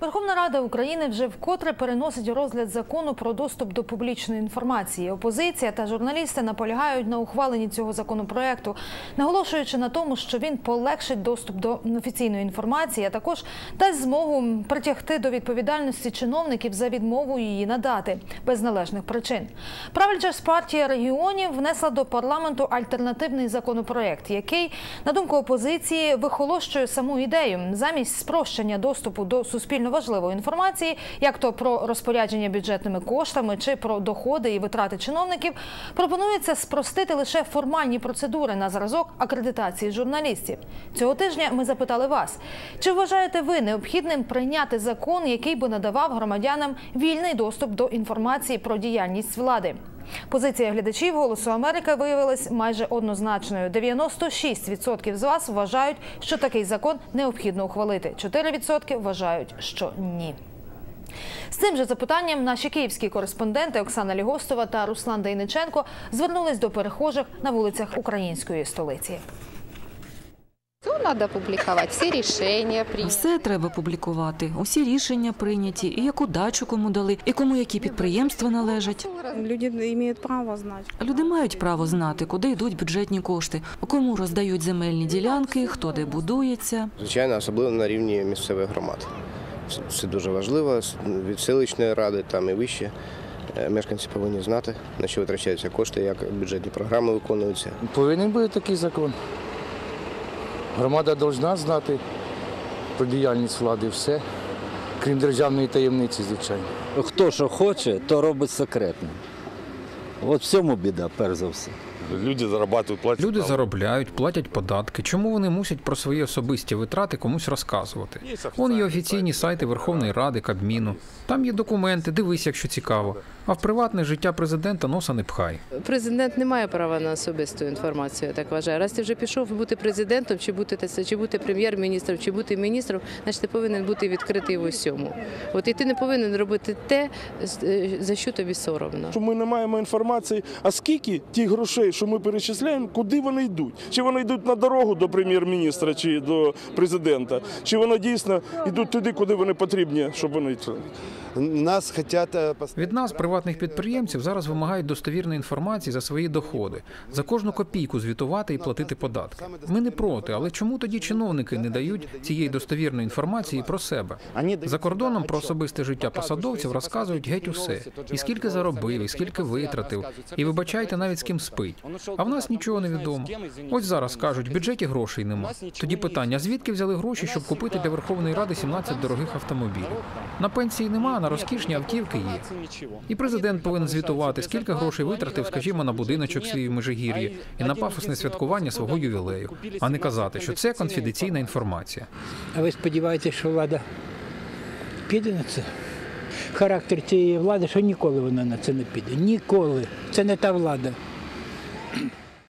Верховна Рада України вже вкотре переносить розгляд закону про доступ до публічної інформації. Опозиція та журналісти наполягають на ухваленні цього законопроекту, наголошуючи на тому, що він полегшить доступ до офіційної інформації, а також дасть змогу притягти до відповідальності чиновників за відмову її надати без належних причин. Правильна ж партія регіонів внесла до парламенту альтернативний законопроект, який, на думку опозиції, вихолощує саму ідею замість спрощення доступу до суспільно важливої інформації, як то про розпорядження бюджетними коштами чи про доходи і витрати чиновників, пропонується спростити лише формальні процедури на зразок акредитації журналістів. Цього тижня ми запитали вас, чи вважаєте ви необхідним прийняти закон, який би надавав громадянам вільний доступ до інформації про діяльність влади? Позиція глядачів голосу Америки виявилась майже однозначною. 96% з вас вважають, що такий закон необхідно ухвалити. 4% вважають, що ні. З цим же запитанням наші київські кореспонденти Оксана Лігостова та Руслан Дейниченко звернулись до перехожих на вулицях української столиці. Все надо публиковать, все решения приняты. Все треба публікувати. Усі рішення прийняті, і яку дачу кому дали, і кому які підприємства належать. Люди имеют право знать. Люди мають право знати, куди йдуть бюджетні кошти, кому роздають земельні ділянки, хто де будується. Звичайно, особливо на рівні місцевих громад. Це- Це дуже важливо. Від селищної ради там і вище. Е, Мешканці повинні знати, на що витрачаються кошти, як бюджетні програми виконуються. Повинен бути такий закон. Громада повинна знати про діяльність влади все, крім державної таємниці, звичайно. Хто що хоче, то робить секретно. От в цьому біда, перш за все. Люди зарабатывают, платят. Люди налоги. заробляють, платять податки. Чому вони мусять про свої особисті витрати комусь розказувати? Вон є офіційні сайти. Верховної Ради, Кабміну. Там є документи, дивись, якщо цікаво. А в приватне життя президента носа не пхай. Президент не має права на особисту інформацію, я так вважаю. Раз ти вже пішов бути президентом, чи бути те- чи бути прем'єр-міністром, чи бути міністром, значить ти повинен бути відкритий в усьому. От і ти не повинен робити те, е, за що тобі соромно. Ми не маємо інформації, а скільки тих грошей, що ми перечисляємо, куди вони йдуть? Чи вони йдуть на дорогу до прем'єр-міністра чи до президента, чи вони дійсно йдуть туди, куди вони потрібні, щоб вони йшли? Нас хотят э, пос- Від нас, приватних підприємців, зараз вимагають достовірної інформації за свої доходи, за кожну копійку звітувати і платити податки. Ми не проти, але чому тоді чиновники не дають цієї достовірної інформації про себе? За кордоном про особисте життя посадовців розказують геть усе, і скільки заробив, і скільки витратив, і вибачайте навіть з ким спить. А в нас нічого не відомо. Ось зараз кажуть, в бюджеті грошей нема. Тоді питання: звідки взяли гроші, щоб купити для Верховної Ради 17 дорогих автомобілів? На пенсії нема, а на розкішні автівки є. І президент повинен звітувати, скільки грошей витратив, скажімо, на будиночок свій в Межигір'ї і на пафосне святкування свого ювілею, а не казати, що це конфіденційна інформація. А ви сподіваєтеся, що влада піде на це? Характер цієї влади, що ніколи вона на це не піде. Ніколи. Це не та влада. Thank you.